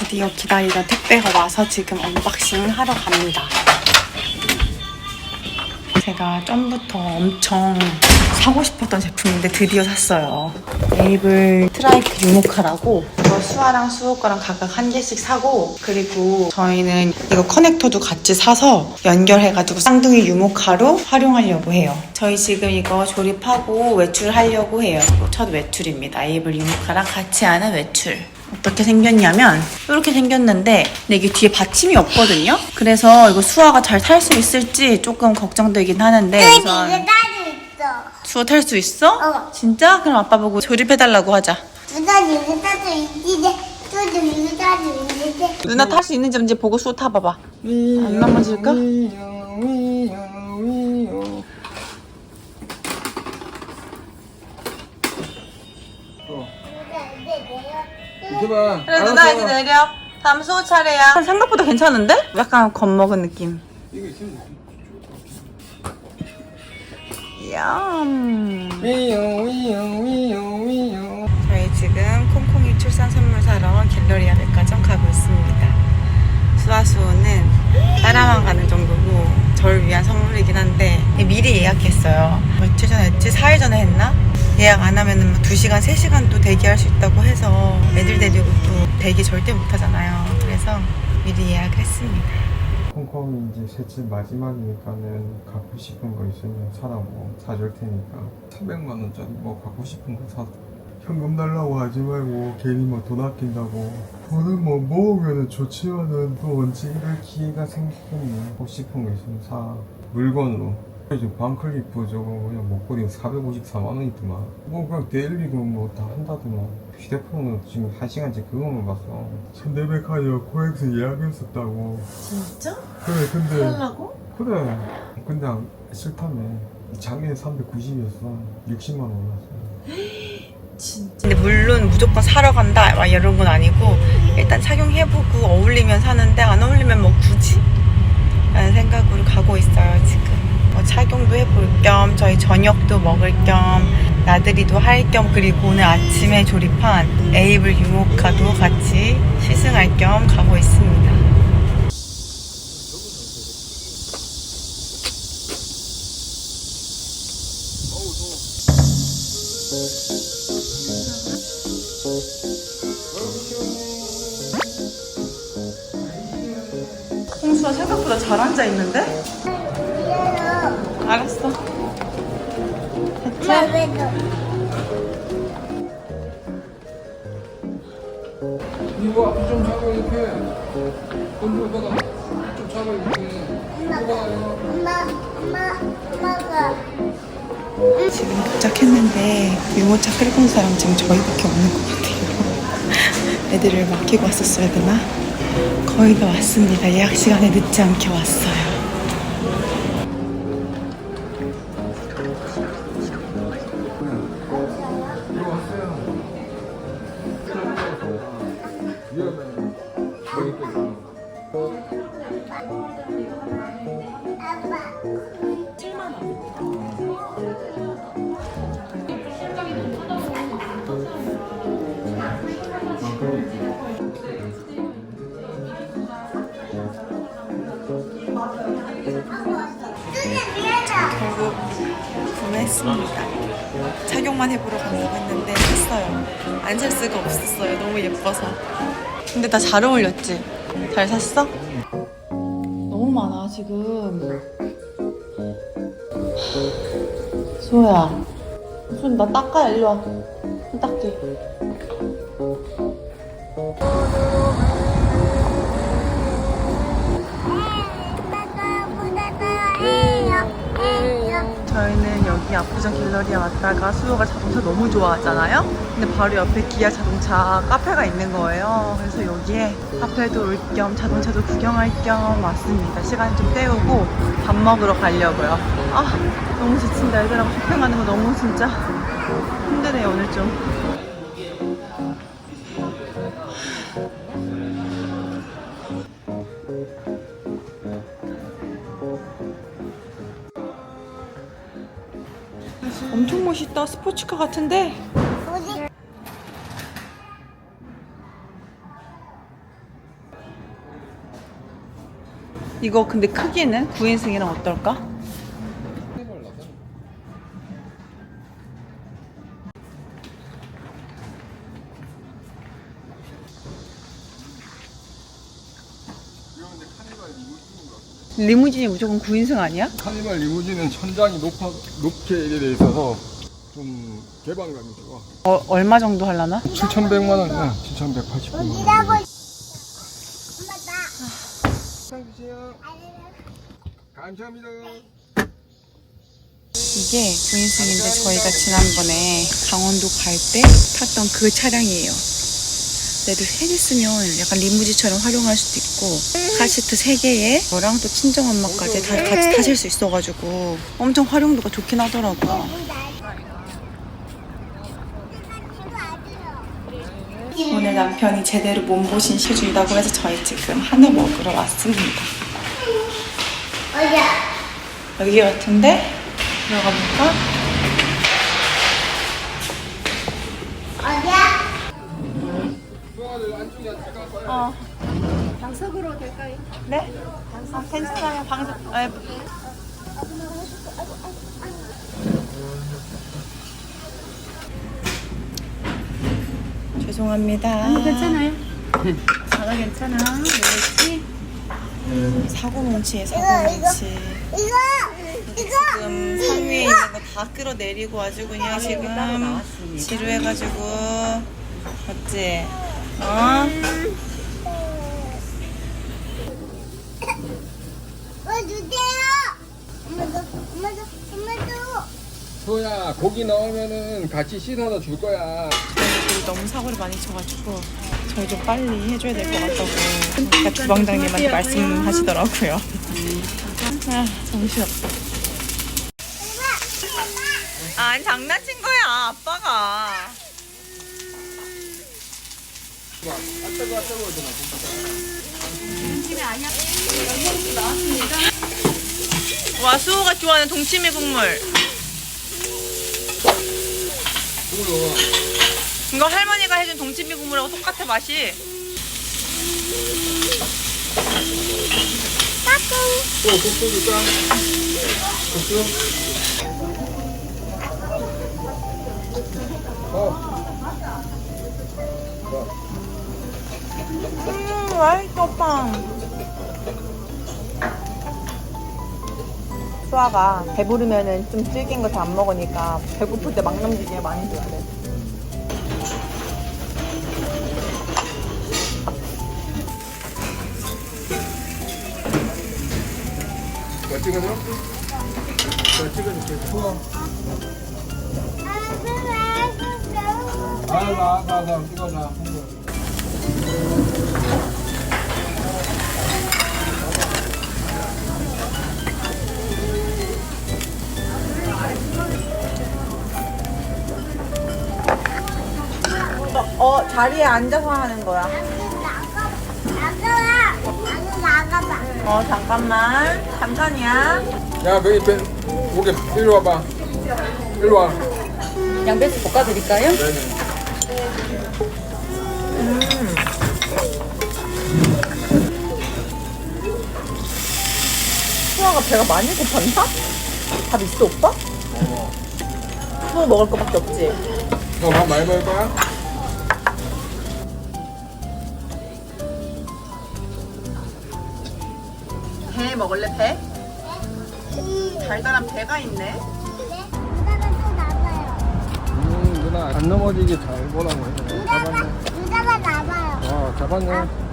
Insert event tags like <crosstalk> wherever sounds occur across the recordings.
드디어 기다리던 택배가 와서 지금 언박싱 하러 갑니다. 제가 전부터 엄청 사고 싶었던 제품인데 드디어 샀어요. 에이블 트라이크 유모카라고 이거 수아랑 수호 거랑 각각 한 개씩 사고 그리고 저희는 이거 커넥터도 같이 사서 연결해가지고 쌍둥이 유모카로 활용하려고 해요. 저희 지금 이거 조립하고 외출하려고 해요. 첫 외출입니다. 에이블 유모카랑 같이 하는 외출. 어떻게 생겼냐면 이렇게 생겼는데 근데 이게 뒤에 받침이 없거든요. 그래서 이거 수아가 잘 탈 수 있을지 조금 걱정되긴 하는데 우선. 수아 탈 수 있어? 어. 진짜? 그럼 아빠 보고 조립해달라고 하자. 누나 이게 따로 있는데, 또도 이게 따로 있는데. 누나 탈 수 있는지 없는지 보고 수아 타봐봐. 안 넘어질까? 봐. 그래 누나 이제 내려. 다음 수호 차례야. 생각보다 괜찮은데? 약간 겁먹은 느낌. 이거 있으면 얌. 위요 위요 위요 위요. 저희 지금 콩콩이 출산 선물 사러 갤러리아 백화점 가고 있습니다. 수아수호는 따라만 가는 정도고 저를 위한 선물이긴 한데 미리 예약했어요. 며칠 전에 했지? 4일 전에 했나? 예약 안 하면 2시간, 3시간도 대기할 수 있다고 해서 애들 데리고 또 대기 절대 못 하잖아요. 그래서 미리 예약을 했습니다. 콩콩이 이제 셋째 마지막이니까는 갖고 싶은 거 있으면 사라고 사줄 테니까 300만 원짜리 뭐 갖고 싶은 거 사. 현금 달라고 하지 말고 괜히 뭐 돈 아낀다고 돈은 뭐 모으면은 좋지만은 또 언제 이럴 기회가 생기겠니 갖고 싶은 거 있으면 사 물건으로 이제 반클리프 저거 그냥 목걸이 454만 원이더만. 뭐 그냥 데일리로 뭐다 한다더만. 휴대폰은 지금 한 시간째 그거만 봤어. 현대백화점 코엑스 예약했었다고. 진짜? 그래 근데 하려고? 그래. 근데 안- 싫다며. 작년에 390이었어. 60만 원 올랐어. <gasps> 진짜. 근데 물론 무조건 사러 간다. 막 이런 건 아니고 일단 착용해보고 어울리면 사는데 안 어울리면 뭐 굳이? 라는 생각으로 가고 있어요 지금. 뭐 착용도 해볼 겸 저희 저녁도 먹을 겸 나들이도 할 겸 그리고 오늘 아침에 조립한 에이블 유모카도 같이 시승할 겸 가고 있습니다. 홍수가 생각보다 잘 앉아 있는데? 알았어. 이거 앞에 좀 잡아 이렇게 돈 줘봐 좀 잡아 이렇게 엄마, 엄마, 엄마가. 지금 도착했는데 유모차 끌고 온 사람 지금 저희밖에 없는 것 같아요. <laughs> 애들을 맡기고 왔었어야 되나? 거의 다 왔습니다. 예약 시간에 늦지 않게 왔어요. 구매했습니다. 착용만 해보러 간다고 했는데 샀어요. 안 살 수가 없었어요. 너무 예뻐서. 근데 나잘 어울렸지? 잘 샀어? 너무 많아 지금. 소야, 손 나 닦아 일로 와. 손 닦게. 여기 압구정 갤러리에 왔다가 수호가 자동차 너무 좋아하잖아요. 근데 바로 옆에 기아 자동차 카페가 있는 거예요. 그래서 여기에 카페도 올 겸 자동차도 구경할 겸 왔습니다. 시간 좀 때우고 밥 먹으러 가려고요. 아 너무 지친다. 애들하고 쇼핑하는 거 너무 진짜 힘드네요 오늘 좀. 엄청 멋있다. 스포츠카 같은데? 이거 근데 크기는 9인승이랑 어떨까? 리무진이 무조건 9인승 아니야? 카니발 리무진은 천장이 높아, 높게 돼 있어서 좀 개방감이 좋아. 어, 얼마 정도 하려나? 7,100만 원이야. 7,189만 원. 엄마 나. 주세요. 감사합니다. 이게 9인승인데 저희가 지난번에 강원도 갈 때 탔던 그 차량이에요. 얘도 해줬으면 약간 리무지처럼 활용할 수도 있고 카시트 3개에 저랑 또 친정엄마까지 다 같이 타실 수 있어가지고 엄청 활용도가 좋긴 하더라고요. 오늘 남편이 제대로 몸보신 시켜준다고 해서 저희 지금 한우 먹으러 왔습니다. 어디야? 여기 같은데? 들어가 볼까? 어디야? 어. 방석으로 될까요? 네? 아, 괜찮아요. 방석. 아, 죄송합니다. 괜찮아요. 자가 괜찮아. 왜지? 사고 뭉치에 사고 뭉치. 이거 이거. 지금 산 위에 있는 거 다 끌어내리고 아주 그냥 지금 지루해가지고 어찌? 어? 어 주세요. 엄마도 엄마도 엄마도. 소야, 고기 나오면은 같이 씻어서 줄 거야. 저희 너무 사고를 많이 쳐가지고 저희 좀 빨리 해줘야 될 것 같다고 그러니까 주방장님한테 말씀하시더라고요. 아 정신없어. 아니 장난친 거야 아빠가. 와 수호가 좋아하는 동치미 국물. 이거 할머니가 해준 동치미 국물하고 똑같아 맛이. 또 국수 줄까? 국수? 어, 음 맛있어 빵. 수아가 배부르면은 좀 질긴 거잘안 먹으니까 배고플 때 막 넘기게 많이 줘야 돼. 찍어줘? 뭐 찍어줄게. 알았어, 알았어, 알았어. 찍어줘. 어 자리에 앉아서 하는 거야. 어 잠깐만 잠깐이야. 야, 여기 배, 오게, 일로 와봐. 일로 와. 양배추 볶아드릴까요? 네네. 수아가 배가 많이 고팠나? 밥 있어 오빠? 수아 먹을 거밖에 없지. 너밥 많이 먹을 거야? 배 먹을래 배? 달달한 배가 있네. 누나가 또 나가요. 음, 누나. 안 넘어지게 잘 보라고 해. 잡았네. 누나가 나가요. 어, 잡았네.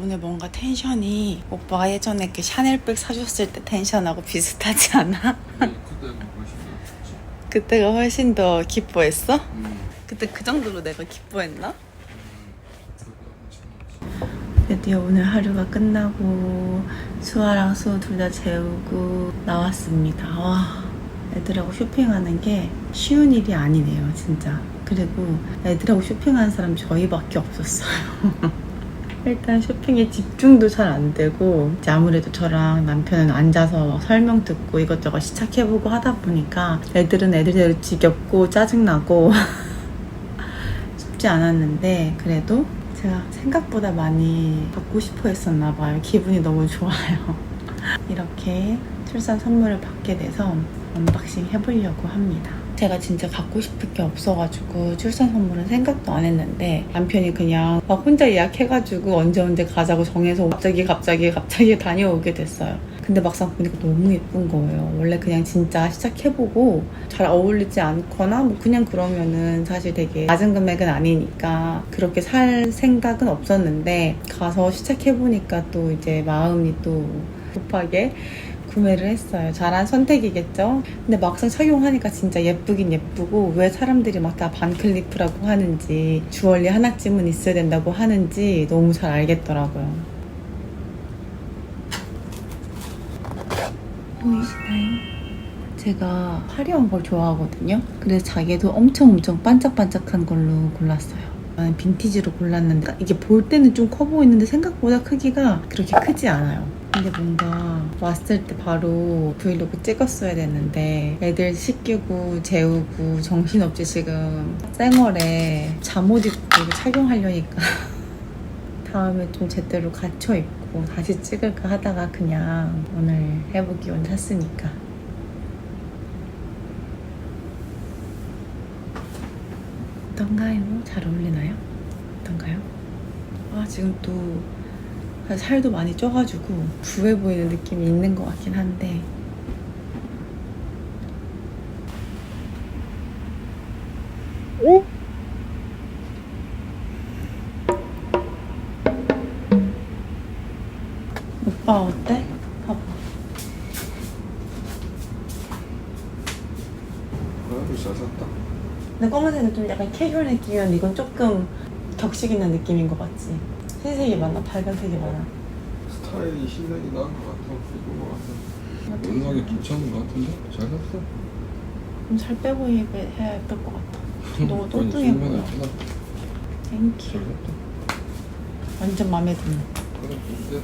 오늘 뭔가 텐션이 오빠가 예전에 그 샤넬백 사줬을 때 텐션하고 비슷하지 않아? 그때가 훨씬 더 기뻐했어? 그때 그 정도로 내가 기뻐했나? 드디어 오늘 하루가 끝나고 수아랑 수호 둘 다 재우고 나왔습니다. 와, 애들하고 쇼핑하는 게 쉬운 일이 아니네요, 진짜. 그리고 애들하고 쇼핑하는 사람 저희밖에 없었어요. <laughs> 일단 쇼핑에 집중도 잘 안 되고 이제 아무래도 저랑 남편은 앉아서 막 설명 듣고 이것저것 시착해보고 하다 보니까 애들은 애들대로 지겹고 짜증나고 <laughs> 쉽지 않았는데 그래도 제가 생각보다 많이 받고 싶어 했었나 봐요. 기분이 너무 좋아요. <laughs> 이렇게 출산 선물을 받게 돼서 언박싱 해보려고 합니다. 제가 진짜 갖고 싶을 게 없어가지고 출산 선물은 생각도 안 했는데 남편이 그냥 막 혼자 예약해가지고 언제 언제 가자고 정해서 갑자기 갑자기 갑자기 <laughs> 다녀오게 됐어요. 근데 막상 보니까 너무 예쁜 거예요. 원래 그냥 진짜 시작해보고 잘 어울리지 않거나 뭐 그냥 그러면은 사실 되게 낮은 금액은 아니니까 그렇게 살 생각은 없었는데 가서 시작해보니까 또 이제 마음이 또 급하게 구매를 했어요. 잘한 선택이겠죠? 근데 막상 착용하니까 진짜 예쁘긴 예쁘고 왜 사람들이 막 다 반클리프라고 하는지 주얼리 하나쯤은 있어야 된다고 하는지 너무 잘 알겠더라고요. 보이시나요? 제가 화려한 걸 좋아하거든요. 그래서 자기도 엄청 엄청 반짝반짝한 걸로 골랐어요. 빈티지로 골랐는데 이게 볼 때는 좀 커 보이는데 생각보다 크기가 그렇게 크지 않아요. 근데 뭔가 왔을 때 바로 브이로그 찍었어야 됐는데 애들 씻기고 재우고 정신없이 지금 쌩얼에 잠옷 입고 착용하려니까 <laughs> 다음에 좀 제대로 갖춰 입고 다시 찍을까 하다가 그냥 오늘 해보기 원 샀으니까 어떤가요? 잘 어울리나요? 어떤가요? 아 지금 또 살도 많이 쪄가지고 부해 보이는 느낌이 있는 것 같긴 한데 오빠 어때? 봐봐 그래도 잘 샀다. 근데 검은색은 좀 약간 캐주얼 느낌이었는데 이건 조금 격식 있는 느낌인 것 같지? 흰색이 많아? 밝은색이 많아? 스타일이 흰색이 나은 것 같아. 것 같아. 연상이 괜찮은 것 같은데? 잘 샀어. 좀 살 빼 보이게 해야 예쁠 것 같아 <laughs> 너무 뚱뚱해 보여. 땡큐 잘 샀다. 완전 마음에 드네 그래, 근데